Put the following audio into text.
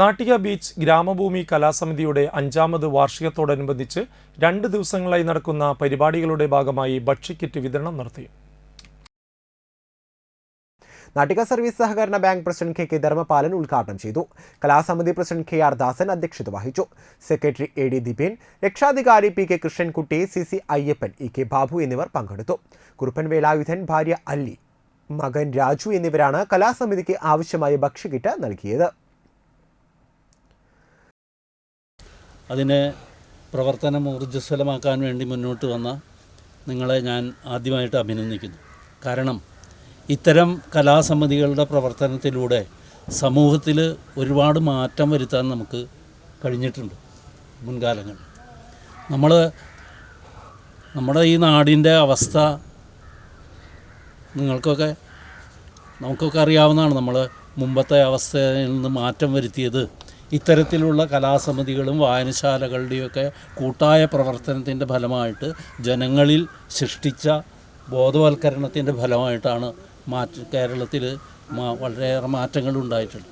Nattika beach ഗ്രാമഭൂമി കലാസമിതിയുടെ അഞ്ചാമത് വാർഷികത്തോടനുബന്ധിച്ച് രണ്ട് ദിവസങ്ങളായി നടക്കുന്ന പരിപാടികളുടെ ഭാഗമായി ഭക്ഷ്യക്കിറ്റ് വിതരണം നടത്തി. നാട്ടിക സർവീസ് സഹകരണ bank president K K Dharmapalan ഉദ്ഘാടനം ചെയ്തു. കലാസമിതി പ്രസിഡന്റ് കെ ആർ ദാസൻ അധ്യക്ഷത വഹിച്ചു. സെക്രട്ടറി എ ഡി ദിപേൻ രക്ഷാധികാരി P K Krishnankutty C C Ayyappan E K Babu എന്നിവർ പങ്കെടുത്തു. കുറുപ്പൻ വേലായുധൻ ഭാര്യ അല്ലി മകൻ രാജു എന്നിവരാണ് കലാസമിതിക്ക് ആവശ്യമായ ഭക്ഷ്യക്കിറ്റ് നൽകിയത്. അതിനെ പ്രവർത്തനം ഊർജസ്വലമാക്കാൻ വേണ്ടി മുന്നോട്ട് വന്ന നിങ്ങളെ ഞാൻ ആദ്യമായിട്ട് അഭിനന്ദിക്കുന്നു. കാരണം ഇത്തരം കലാസമിതികളുടെ പ്രവർത്തനത്തിലൂടെ സമൂഹത്തിൽ ഒരുപാട് മാറ്റം വരുത്താൻ നമുക്ക് കഴിഞ്ഞിട്ടുണ്ട് മുൻകാലങ്ങളിൽ. നമ്മൾ നമ്മുടെ ഈ നാടിന്റെ അവസ്ഥ നിങ്ങൾക്കൊക്കെ നമുക്കൊക്കെ അറിയാവുന്നതാണ് നമ്മൾ മുമ്പത്തെ അവസ്ഥയിൽ നിന്ന് മാറ്റം വരുത്തിയത് ഇത്തരത്തിലുള്ള കലാസമിതികളും വായനശാലകളുടെയൊക്കെ കൂട്ടായ പ്രവർത്തനത്തിന്റെ ഫലമായിട്ട് ജനങ്ങളിൽ സൃഷ്ടിച്ച ബോധവൽക്കരണത്തിന്റെ ഫലമായിട്ടാണ് മാറ്റ കേരളത്തിൽ വളരെയേറെ മാറ്റങ്ങൾ ഉണ്ടായിട്ടുണ്ട്